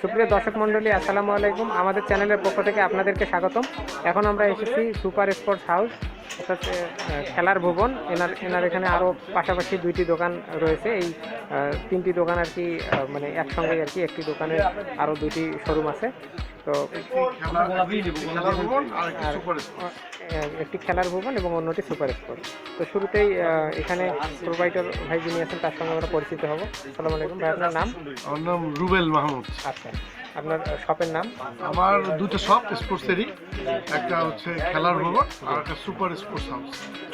সুপ্রিয় দর্শক মণ্ডলী, আসসালামু আলাইকুম। আমাদের চ্যানেলের পক্ষ থেকে আপনাদেরকে স্বাগতম। এখন আমরা এসেছি সুপার স্পোর্টস হাউস, অর্থাৎ খেলার ভবন। এনার এনার এখানে আরও পাশাপাশি দুইটি দোকান রয়েছে। এই তিনটি দোকান আর কি মানে একসঙ্গে আর কি, একটি দোকানে আরও দুইটি শোরুম আছে। তো খেলার ভবন আর একটি খেলার ভুবন এবং অন্যটি সুপার স্পোর্ট তো শুরুতেই এখানে প্রোভাইডার ভাই যিনি আছেন তার সঙ্গে আমরা পরিচিত হব। সালাম আলাইকুম ভাই আপনার নাম? আমার নাম রুবেল মাহমুদ। আচ্ছা আপনার শপের নাম? আমার দুটো শপ স্পোর্টসেরই। একটা হচ্ছে খেলার ভবন আর একটা সুপার স্পোর্টস হাউস।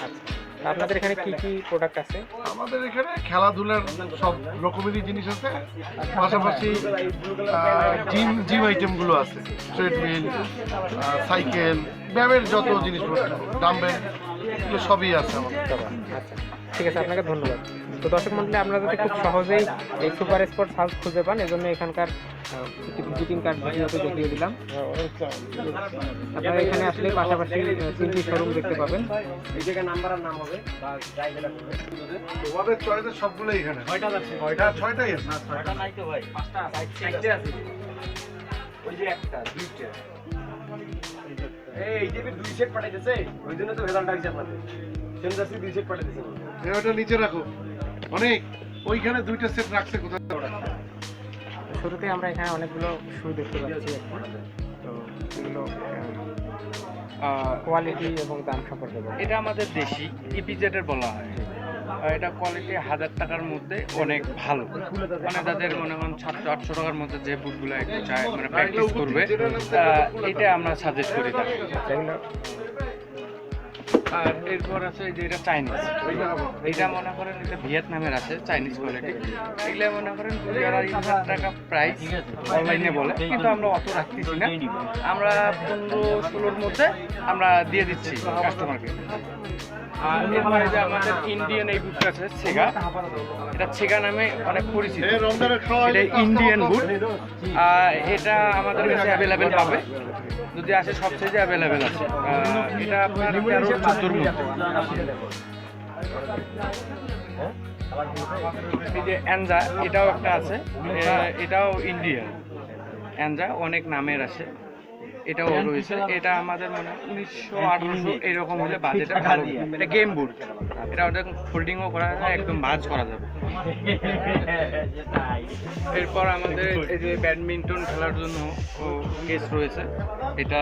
আচ্ছা। আপনাদের এখানে কি কি প্রোডাক্ট আছে? আমাদের এখানে খেলাধুলার সব রকমেরই জিনিস আছে। পাশাপাশি জিম জিম আইটেমগুলো আছে। ট্রেডমিল সাইকেল ব্যায়ামের যত জিনিসপত্র ডাম্বেল এগুলো সবই আছে আমাদের। আচ্ছা। ঠিক আছে আপনাকে ধন্যবাদ। তো দর্শক মন্ডলী আপনারা যাতে খুব সহজেই এই সুপার স্পোর্টস হাউস খুঁজে পান এজন্য এখানকার ভিজিটিং কার্ড ভিডিওতে দেখিয়ে দিলাম। আপনারা এখানে আসলে পাশাপাশি তিনটি শোরুম দেখতে পাবেন। তোমাদের চয়েসের সবগুলো এখানে। ছয়টা ছয়টাই আছে। এই যে দুই সেট পাঠাইতেছে ওই জন্য তো ভেজালটা হয়েছে আপনাদের। ওটা নিচে রাখো। অনেক। ওইখানে দুইটা সেট রাখছে শুরুতে আমরা এখানে অনেকগুলো শু দেখতে পাচ্ছি। তো এগুলো কোয়ালিটি এবং দাম সম্পর্কে এটা আমাদের দেশি ইপিজেটের বলা হয়। আর এটা কোয়ালিটি হাজার টাকার মধ্যে অনেক ভালো। মানে তাদের মনে করেন সাতশো আটশো টাকার মধ্যে যে বুটগুলো একটু চায় মানে প্র্যাকটিস করবে আহ, এটা আমরা সাজেস্ট করি এগুলো আর এরপর আছে যে এটা চাইনিজ এটা মনে করেন এটা ভিয়েতনামের আছে চাইনিজ কোয়ালিটি এগুলো মনে করেন দুই আড়াই হাজার টাকা প্রাইস অনলাইনে বলে, কিন্তু আমরা অত রাখতেছি না। আমরা পনেরো ষোলোর মধ্যে আমরা দিয়ে দিচ্ছি কাস্টমারকে আর এরপরে যে আমাদের ইন্ডিয়ান এই বুটটা আছে সেগা এটা সেগা নামে অনেক পরিচিত। এটা ইন্ডিয়ান বুট আর এটা আমাদের কাছে অ্যাভেলেবেল পাবে। যদি আসে সব সাইজে অ্যাভেলেবেল আছে। এটা আপনার তেরো চোদ্দোর মধ্যে। এই যে অ্যানজা এটাও একটা আছে। এটাও ইন্ডিয়ান অ্যানজা অনেক নামের আছে। এটাও রয়েছে। এটা আমাদের মনে হয় উনিশশো আঠারোশো এরকম হলে বাজেটে ভালো। এটা গেম বুট এটা ওটা ফোল্ডিংও করা যায় একদম ভাজ করা যাবে। এরপর আমাদের এই যে ব্যাডমিন্টন খেলার জন্য কেস রয়েছে। এটা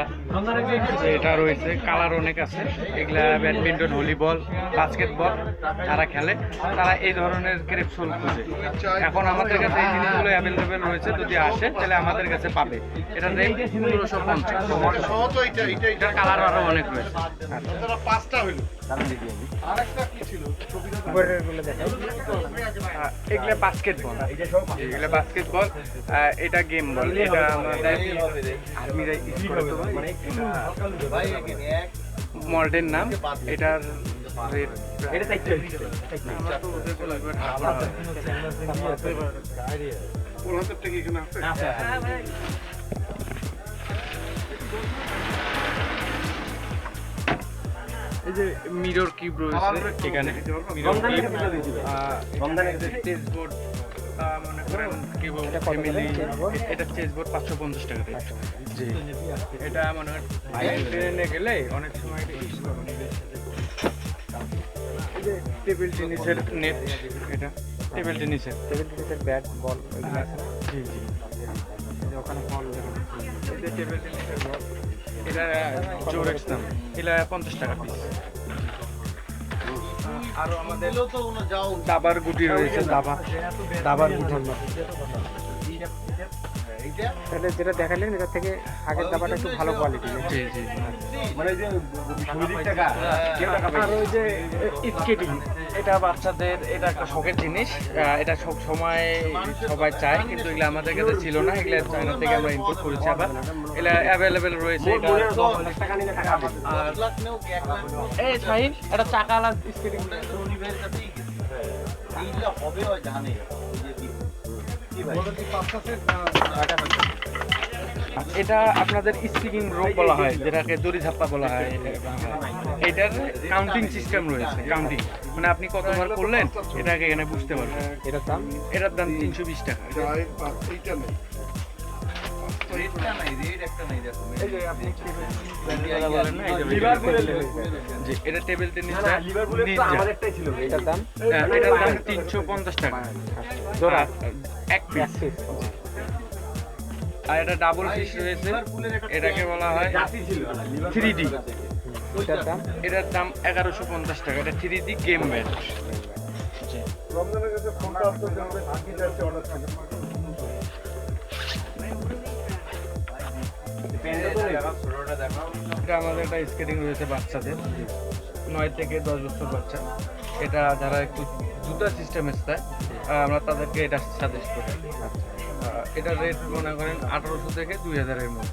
এটা রয়েছে কালার অনেক আছে। এগুলা ব্যাডমিন্টন ভলিবল বাস্কেটবল যারা খেলে তারা এই ধরনের ক্রেপসোল খুঁজে এখন আমাদের কাছে এই জিনিসগুলো অ্যাভেলেবেল রয়েছে যদি আসে তাহলে আমাদের কাছে পাবে। এটা রেট পনেরোশো পঞ্চাশ। এটার কালার অনেক রয়েছে। পাঁচটা হইল আরেকটা কি ছিল? আহ, এগুলা বাস্কেটবল এগুলা বাস্কেটবল এটা গেম বল এটা আমাদের আর্মিরা ইউজ করে তো। মডেল নাম এটার এটা চাইতে ওর হাতেরটা কি এখানে আছে? এই যে মিরর কিউব রয়েছে এখানে। মিরর কিউব চেস বোর্ড মনে করেন কত ফ্যামিলি এটা পাঁচশো পঞ্চাশ টাকা জি। এটা মনে হয় ট্রেনে গেলে অনেক সময় এটা ইউজ টেবিল টেনিসের নেট এটা টেবিল টেনিসের টেবিল টেনিসের ব্যাট বল জি জি। ওখানে বল টেবিল টেনিসের বল এটা জোরেক্স পঞ্চাশ টাকা পিস দাবার গুটি রয়েছে দাবা। দাবার গুটি। তাহলে যেটা দেখালেন এটা থেকে আগের দাবাটা একটু ভালো কোয়ালিটি জি জি মানে যে আর ওই যে স্কেটিং এটা বাচ্চাদের এটা একটা শখের জিনিস। এটা সব সময় সবাই চায় কিন্তু এগুলো আমাদের কাছে ছিল না। এগুলো চায়না থেকে আমরা ইম্পোর্ট করেছি আবার। এগুলো অ্যাভেলেবেল রয়েছে এটা এই শাহিন এটা চাকা আলা স্কেটিং এটা আপনাদের স্পিকিং রোপ বলা হয় যেটাকে দড়ি ঝাপ্পা বলা হয়। এটার কাউন্টিং সিস্টেম রয়েছে কাউন্টিং মানে আপনি কতবার করলেন এটাকে এখানে বুঝতে পারবেন। এটার দাম? এটার দাম তিনশো বিশ টাকা। এটা টেবিল। আমাদেরটাই ছিল এটার দাম? হ্যাঁ, এটার দাম তিনশো পঞ্চাশ টাকা। এক পিস আর এটা ডাবল পিস রয়েছে। এটাকে বলা হয় থ্রি ডি এটার দাম এটার দাম এগারোশো পঞ্চাশ টাকা। এটা থ্রি ডি গেম ব্যাট এটা আমাদের একটা স্কেটিং রয়েছে বাচ্চাদের। নয় থেকে দশ বছর বাচ্চা। এটা যারা একটু জুতা সিস্টেম চায় আমরা তাদেরকে এটা সাজেস্ট করি। এটা রেট মনে করেন আঠারোশো থেকে দুই হাজারের মধ্যে।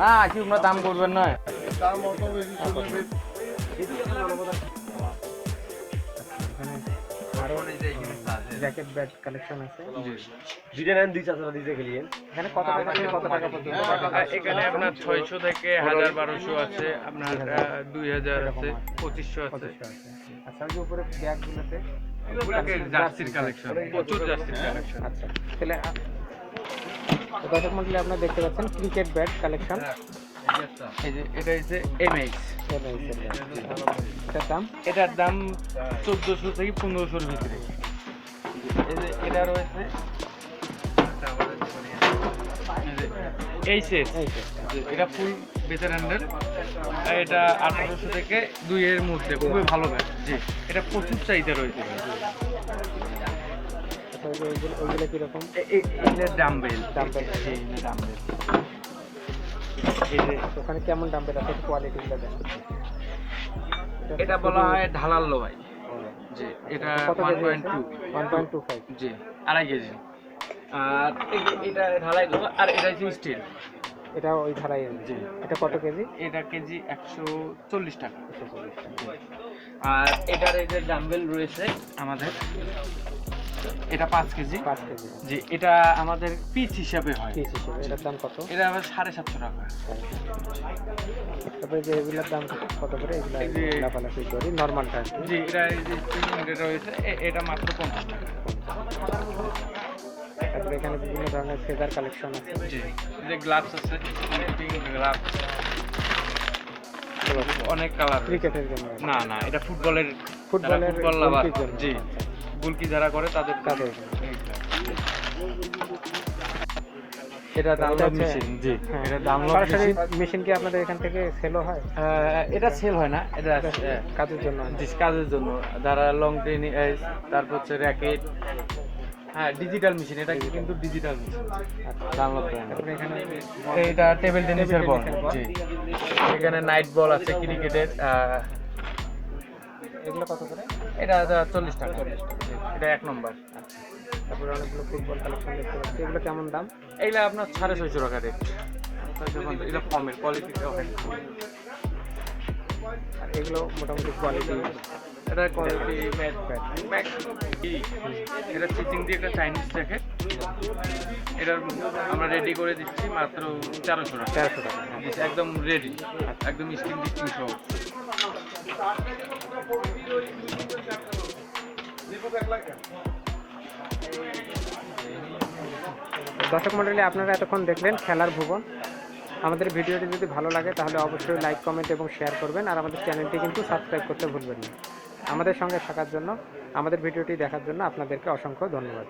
না কি দাম করবেন না। দাম অত বেশি জ্যাকেট ব্যাট কালেকশন আছে। দুইটা নেন দুই চাষা দিতে খেলিয়ে এখানে কত টাকা থেকে কত টাকা পর্যন্ত এখানে আপনার ছয়শো থেকে হাজার বারোশো আছে আপনার দুই হাজার আছে পঁচিশশো আছে। পঁচিশশো আছে। আচ্ছা ওই যে উপরে ব্যাগগুলোতে? ওগুলোকে জার্সির কালেকশন প্রচুর জার্সির কালেকশন আচ্ছা তাহলে দর্শক মন্ডলী আপনারা দেখতে পাচ্ছেন ক্রিকেট ব্যাট কালেকশন এই যে এটা হচ্ছে এমএক্স এটার দাম? এটার দাম চোদ্দোশো থেকে পনেরোশোর ভিতরে। এটা রয়েছে। এটা ফুল ভেটারানদের এটা আঠারোশো থেকে দুইয়ের মধ্যে খুবই ভালো ব্যাগ। জি এটা প্রচুর চাহিদা রয়েছে। ওইগুলো কীরকম এগুলো ডাম্বেল Dumbbell। ডাম্বেল এই যে ওখানে কেমন আছে? কোয়ালিটিগুলো এটা বলা হয় ঢালাল লোহাই জি এটা কত one kg point two one point two five জি আড়াই কেজি। আর এটা ঢালাই দেবো আর এটা হচ্ছে স্টিল এটা ওই ধারাই জি। এটা কত কেজি? এটা কেজি একশো চল্লিশ টাকা। একশো চল্লিশ টাকা। আর এটার এই যে ডাম্বেল রয়েছে আমাদের। এটা পাঁচ কেজি। পাঁচ কেজি। জি এটা আমাদের পিস হিসাবে হয়। পিস হিসেবে এটার দাম কত? এটা আবার সাড়ে সাতশো টাকা। তারপরে যে এগুলোর দাম কত করে? এগুলো লাফালাফি করি নর্মালটা জি এটা এই যে রয়েছে এটা মাত্র পঞ্চাশ টাকা। তারপরে এখানে বিভিন্ন ধরনের ফেদার কালেকশন আছে। জি যে গ্লাভস আছে গ্লাভস অনেক কালার ক্রিকেটের জন্য। না না এটা ফুটবলের ফুটবলের ফুটবল লাভার জি। গুলকি যারা করে তাদের তাদের। এটা ডাউনলোড মেশিন জি। হ্যাঁ। এটা ডাউনলোড মেশিন মেশিন কি আপনাদের এখান থেকে সেলও হয়? এটা সেল হয় না এটা কাজের জন্য। জি কাজের জন্য। যারা লং তারপর হচ্ছে র্যাকেট হ্যাঁ ডিজিটাল মেশিন এটা কিন্তু ডিজিটাল মেশিন ডাউনলোড এইটা টেবিল টেনিসের বল টেনিসের বল। জি। এখানে নাইট বল আছে ক্রিকেটের এগুলো কত করে? এটা চল্লিশ টাকা। এটা এক নম্বর। তারপরে অনেকগুলো ফুটবল কালেকশন দেখতে পাচ্ছি। এগুলো কেমন দাম? এইগুলা আপনার সাড়ে ছয়শো টাকা রেট এটা কমের কোয়ালিটিটা অনেক আর এগুলো মোটামুটি কোয়ালিটি এটা কোয়ালিটি ম্যাট ম্যাট এটা স্টিচিং দিয়ে একটা চাইনিজ জ্যাকেট এটা আমরা রেডি করে দিচ্ছি মাত্র তেরোশো টাকা। তেরোশো টাকা। একদম রেডি একদম স্টিং ডিস্টিং সহ। দর্শক মণ্ডলী, আপনারা এতক্ষণ দেখলেন খেলার ভুবন আমাদের ভিডিওটি যদি ভালো লাগে, তাহলে অবশ্যই লাইক কমেন্ট এবং শেয়ার করবেন, আর আমাদের চ্যানেলটি কিন্তু সাবস্ক্রাইব করতে ভুলবেন না। আমাদের সঙ্গে থাকার জন্য, আমাদের ভিডিওটি দেখার জন্য আপনাদেরকে অসংখ্য ধন্যবাদ।